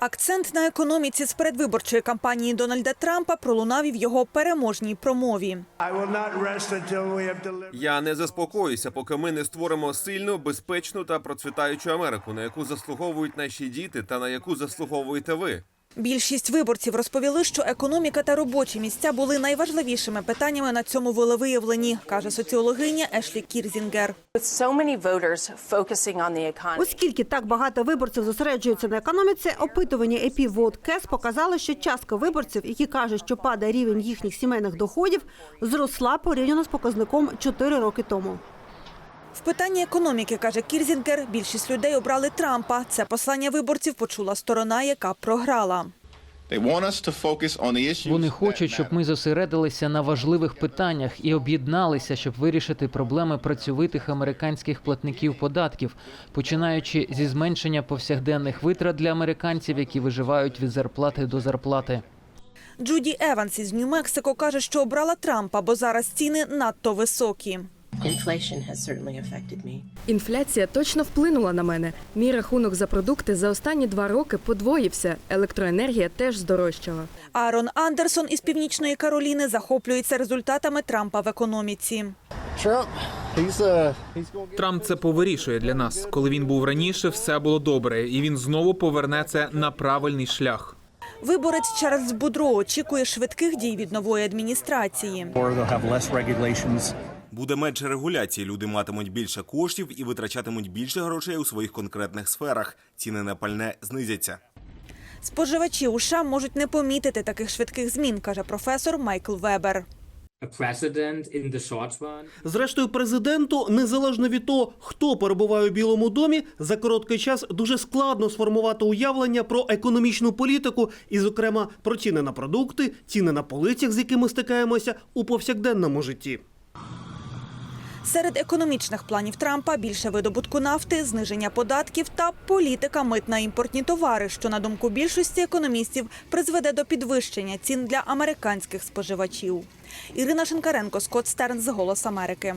Акцент на економіці з передвиборчої кампанії Дональда Трампа пролунав і в його переможній промові. Я не заспокоюся, поки ми не створимо сильну, безпечну та процвітаючу Америку, на яку заслуговують наші діти та на яку заслуговуєте ви. Більшість виборців розповіли, що економіка та робочі місця були найважливішими питаннями на цьому волевиявленні, каже соціологиня Ешлі Кірзінгер. Оскільки так багато виборців зосереджуються на економіці, опитування EP VoteCast показало, що частка виборців, які кажуть, що падає рівень їхніх сімейних доходів, зросла порівняно з показником 4 роки тому. В питанні економіки, каже Кірзінгер, більшість людей обрали Трампа. Це послання виборців почула сторона, яка програла. Вони хочуть, щоб ми зосередилися на важливих питаннях і об'єдналися, щоб вирішити проблеми працьовитих американських платників податків, починаючи зі зменшення повсякденних витрат для американців, які виживають від зарплати до зарплати. Джуді Еванс із Нью-Мексико каже, що обрала Трампа, бо зараз ціни надто високі. Inflation has certainly affected me. Інфляція точно вплинула на мене. Мій рахунок за продукти за останні два роки подвоївся. Електроенергія теж здорожчала. Аарон Андерсон із Північної Кароліни захоплюється результатами Трампа в економіці. Трамп це повирішує для нас. Коли він був раніше, все було добре, і він знову поверне це на правильний шлях. Виборець Чарльз Будро очікує швидких дій від нової адміністрації. Буде менше регуляції. Люди матимуть більше коштів і витрачатимуть більше грошей у своїх конкретних сферах. Ціни на пальне знизяться. Споживачі у США можуть не помітити таких швидких змін, каже професор Майкл Вебер. Зрештою, президенту, незалежно від того, хто перебуває у Білому домі, за короткий час дуже складно сформувати уявлення про економічну політику, і, зокрема, про ціни на продукти, ціни на полицях, з якими стикаємося у повсякденному житті. Серед економічних планів Трампа більше видобутку нафти, зниження податків та політика мит на імпортні товари, що на думку більшості економістів призведе до підвищення цін для американських споживачів. Ірина Шинкаренко, Скотт Стернс, Голос Америки.